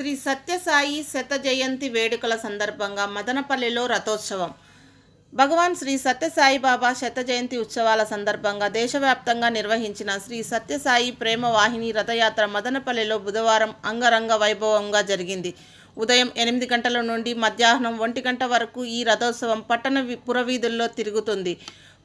శ్రీ సత్యసాయి శత జయంతి వేడుకల సందర్భంగా మదనపల్లిలో రథోత్సవం. భగవాన్ శ్రీ సత్యసాయి బాబా శత జయంతి ఉత్సవాల సందర్భంగా దేశవ్యాప్తంగా నిర్వహించిన శ్రీ సత్యసాయి ప్రేమ వాహిని రథయాత్ర మదనపల్లిలో బుధవారం అంగరంగ వైభవంగా జరిగింది. ఉదయం ఎనిమిది గంటల నుండి మధ్యాహ్నం ఒంటి గంట వరకు ఈ రథోత్సవం పట్టణ పురవీధుల్లో తిరుగుతుంది.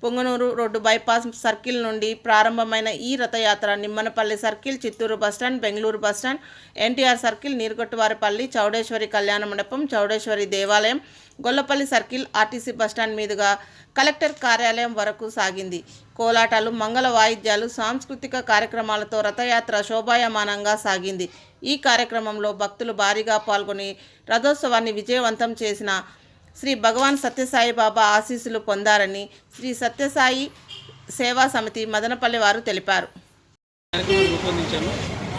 పొంగనూరు రోడ్డు బైపాస్ సర్కిల్ నుండి ప్రారంభమైన ఈ రథయాత్ర Nimmanapalli circle Chittoor bus stand Bengaluru bus stand NTR circle Neerugottuvaripalli Chowdeshwari కళ్యాణ మండపం చౌడేశ్వరి దేవాలయం Gollapalli circle RTC bus stand మీదుగా కలెక్టర్ కార్యాలయం వరకు సాగింది. కోలాటాలు మంగళ వాయిద్యాలు సాంస్కృతిక కార్యక్రమాలతో రథయాత్ర శోభాయమానంగా సాగింది. ఈ కార్యక్రమంలో భక్తులు భారీగా పాల్గొని రథోత్సవాన్ని విజయవంతం చేసిన శ్రీ భగవాన్ సత్యసాయి బాబా ఆశీస్సులు పొందారని శ్రీ సత్యసాయి సేవా సమితి మదనపల్లి వారు తెలిపారు. రూపొందించాము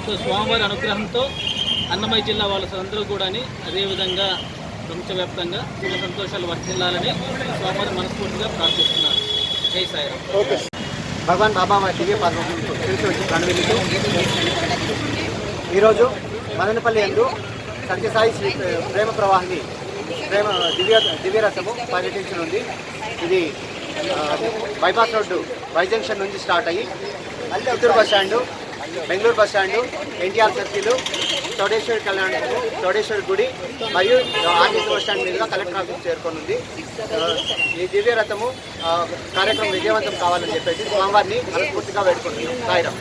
సో స్వామివారి అనుగ్రహంతో అన్నమయ్య జిల్లా వాళ్ళ అందరూ కూడాని అదేవిధంగా ప్రపంచవ్యాప్తంగా సుఖ సంతోషాలు వర్ధిల్లాలని స్వామివారి మనస్ఫూర్తిగా ప్రార్థిస్తున్నారు. జై సాయిరామ్. భగవాన్ బాబా వారి దివ్య తెలిసి వచ్చి ఈరోజు మదనపల్లి ఎందు సత్యసాయి శ్రీ ప్రేమ ప్రవాహిని ప్రేమ దివ్య దివ్యరథము పర్యటించనుంది ఇది బైపాస్ రోడ్డు వై జంక్షన్ నుంచి స్టార్ట్ అయ్యి Chittoor bus stand Bengaluru bus stand NTR circle Chowdeshwari కళ్యాణము చౌడేశ్వరి గుడి మరియు ఆర్టీసీ బస్ స్టాండ్ మీదుగా కలెక్టర్ ఆఫీస్ చేరుకోనుంది. ఈ దివ్య రథము కార్యక్రమం విజయవంతం కావాలని చెప్పేసి స్వామివారిని మనస్ఫూర్తిగా వేడుకుంటున్నాం. సాయిరామ్.